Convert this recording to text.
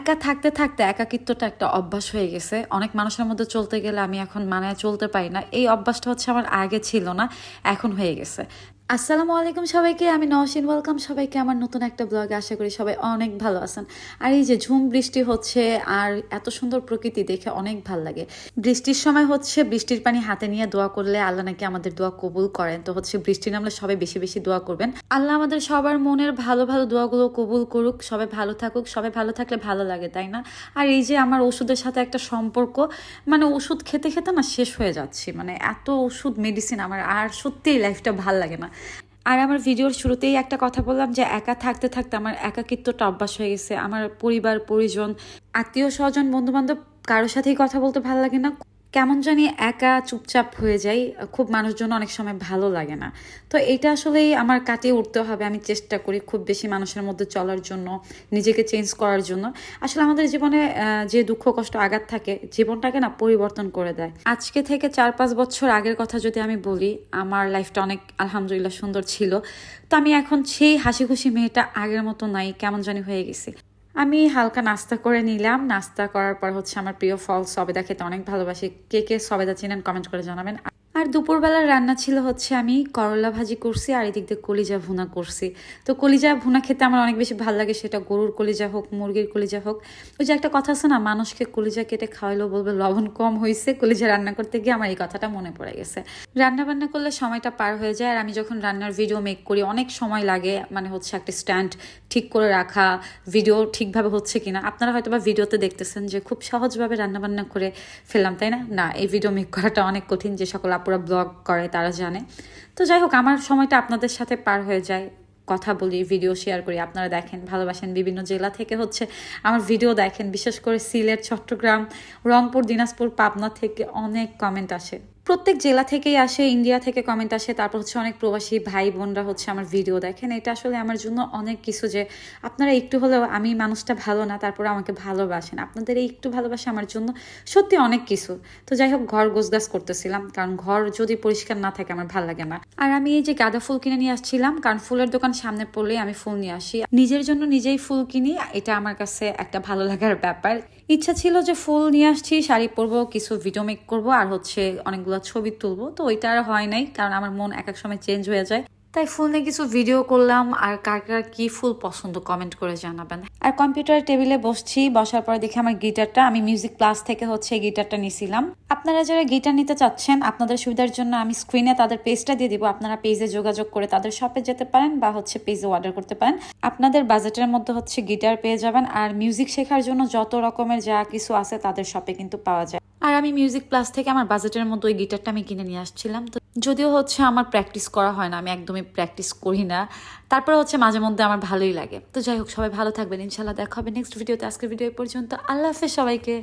একা থাকতে থাকতে একাকিত্বটা একটা অভ্যাস হয়ে গেছে। অনেক মানুষের মধ্যে চলতে গেলে আমি এখন মানে চলতে পারি না। এই অভ্যাসটা হচ্ছে আমার আগে ছিল না, এখন হয়ে গেছে। আসসালামু আলাইকুম সবাইকে, আমি নওশিন। ওয়েলকাম সবাইকে আমার নতুন একটা ব্লগে আশা করি সবাই অনেক ভালো আছেন। আর এই যে ঝুম বৃষ্টি হচ্ছে, আর এত সুন্দর প্রকৃতি দেখে অনেক ভালো লাগে। বৃষ্টির সময় হচ্ছে বৃষ্টির পানি হাতে নিয়ে দোয়া করলে আল্লাহ নাকি আমাদের দোয়া কবুল করেন। তো হচ্ছে বৃষ্টি নামলে সবাই বেশি বেশি দোয়া করবেন। আল্লাহ আমাদের সবার মনের ভালো ভালো দোয়াগুলো কবুল করুক, সবাই ভালো থাকুক, সবাই ভালো থাকলে ভালো লাগে, তাই না? আর এই যে আমার ওষুধের সাথে একটা সম্পর্ক মানে ওষুধ খেতে খেতে না শেষ হয়ে যাচ্ছি। মানে এত ওষুধ মেডিসিন আমার, আর সত্যিই লাইফটা ভালো লাগে না। আর আমার ভিডিওর শুরুতেই একটা কথা বললাম যে একা থাকতে থাকতে আমার একাকিত্বটা অভ্যাস হয়ে গেছে। আমার পরিবার, পরিজন আত্মীয় স্বজন বন্ধুবান্ধব কারোর সাথেই কথা বলতে ভালো লাগে না। কেমন জানি একা চুপচাপ হয়ে যাই, খুব মানুষজন অনেক সময় ভালো লাগে না। তো এটা আসলেই আমার কাটিয়ে উঠতে হবে, আমি চেষ্টা করি খুব বেশি মানুষের মধ্যে চলার জন্য, নিজেকে চেঞ্জ করার জন্য। আসলে আমাদের জীবনে যে দুঃখ, কষ্ট, আঘাত থাকে, জীবনটাকে না পরিবর্তন করে দেয়। আজকে থেকে চার, পাঁচ বছর আগের কথা যদি আমি বলি, আমার লাইফটা অনেক আলহামদুলিল্লাহ সুন্দর ছিল। তো আমি এখন সেই হাসি খুশি মেয়েটা আগের মতো নাই, কেমন জানি হয়ে গেছি। আমি হালকা নাস্তা করে নিলাম। নাস্তা করার পর হচ্ছে আমার প্রিয় ফল সবেদা খেতে অনেক ভালোবাসি। কে কে সবেদা চিনেন কমেন্ট করে জানাবেন। আর দুপুরবেলার রান্না ছিল হচ্ছে আমি করলা ভাজি করছি, আর এদিক দিয়ে কলিজা ভুনা করছি। তো কলিজা ভুনা খেতে আমার অনেক বেশি ভালো লাগে, সেটা গরুর কলিজা হোক, মুরগির কলিজা হোক। ওই যে একটা কথা আছে না, মানুষকে কলিজা কেটে খাওয়াইলেও বলবে লবণ কম হয়েছে কলিজা রান্না করতে গিয়ে আমার এই কথাটা মনে পড়ে গেছে। রান্না বান্না করলে সময়টা পার হয়ে যায়, আর আমি যখন রান্নার ভিডিও মেক করি, অনেক সময় লাগে মানে হচ্ছে একটা স্ট্যান্ড ঠিক করে রাখা ভিডিও ঠিকভাবে হচ্ছে কিনা। আপনারা হয়তো বা ভিডিওতে দেখতেছেন যে খুব সহজভাবে রান্নাবান্না করে ফেললাম, তাই না? না, এই ভিডিও মেক করাটা অনেক কঠিন যে সকল আপুরা ব্লগ করে, তারা জানে। তো যাই হোক, আমার সময়টা আপনাদের সাথে পার হয়ে যায়। কথা বলি ভিডিও শেয়ার করি, আপনারা দেখেন, ভালোবাসেন বিভিন্ন জেলা থেকে হচ্ছে আমার ভিডিও দেখেন। বিশেষ করে সিলেট, চট্টগ্রাম, রংপুর, দিনাজপুর, পাবনা থেকে অনেক কমেন্ট আসে। প্রত্যেক জেলা থেকেই আসে ইন্ডিয়া থেকে কমেন্ট আসে, তারপর হচ্ছে অনেক প্রবাসী ভাই বোনরা হচ্ছে আমার ভিডিও দেখেন। এটা আসলে আমার জন্য অনেক কিছু যে আপনারা একটু হলেও আমি মানুষটা ভালো না, তারপরে আমাকে ভালোবাসেন। আপনাদের এই একটু ভালোবাসা আমার জন্য সত্যি অনেক কিছু। তো যাই হোক, ঘর গোছগাছ করতেছিলাম, কারণ ঘর যদি পরিষ্কার না থাকে আমার ভালো লাগে না। আর আমি এই যে গাঁদা ফুল কিনে নিয়ে আসছিলাম, কারণ ফুলের দোকান সামনে পড়লেই আমি ফুল নিয়ে আসি। নিজের জন্য নিজেই ফুল কিনি, এটা আমার কাছে একটা ভালো লাগার ব্যাপার। ইচ্ছা ছিল যে ফুল নিয়ে আসছি, শাড়ি পরবো, কিছু ভিডিও মেক করব, আর হচ্ছে অনেকগুলো ছবি তুলবো। তো ওইটা আর হয় নাই, কারণ আমার মন এক এক সময় চেঞ্জ হয়ে যায়। তাই ফুল নিয়ে কিছু ভিডিও করলাম, আর কার কার কি ফুল পছন্দ কমেন্ট করে জানাবেন। আর কম্পিউটার টেবিলে বসছি, বসার পরে দেখি আমার গিটারটা আমি মিউজিক ক্লাস থেকে হচ্ছে গিটারটা নিছিলাম। আপনারা যারা গিটার নিতে চাচ্ছেন, আপনাদের সুবিধার জন্য আমি স্ক্রিনে তাদের পেজটা দিয়ে দিব। আপনারা পেজে যোগাযোগ করে তাদের শপে যেতে পারেন বা হচ্ছে পেজে অর্ডার করতে পারেন। আপনাদের বাজেটের মধ্যে হচ্ছে গিটার পেয়ে যাবেন, আর মিউজিক শেখার জন্য যত রকমের যা কিছু আছে তাদের শপে কিন্তু পাওয়া যায়। আমি মিউজিক প্লাস থেকে আমার বাজেটের মতো ওই গিটারটা আমি কিনে নিয়ে আসছিলাম। তো যদিও হচ্ছে আমার প্র্যাকটিস করা হয় না, আমি একদমই প্র্যাকটিস করি না। তারপরে হচ্ছে মাঝে মধ্যে আমার ভালোই লাগে। তো যাই হোক, সবাই ভালো থাকবেন। ইনশাল্লাহ দেখা হবে নেক্সট ভিডিওতে আজকের ভিডিও পর্যন্ত। আল্লাহ হাফেজ সবাইকে।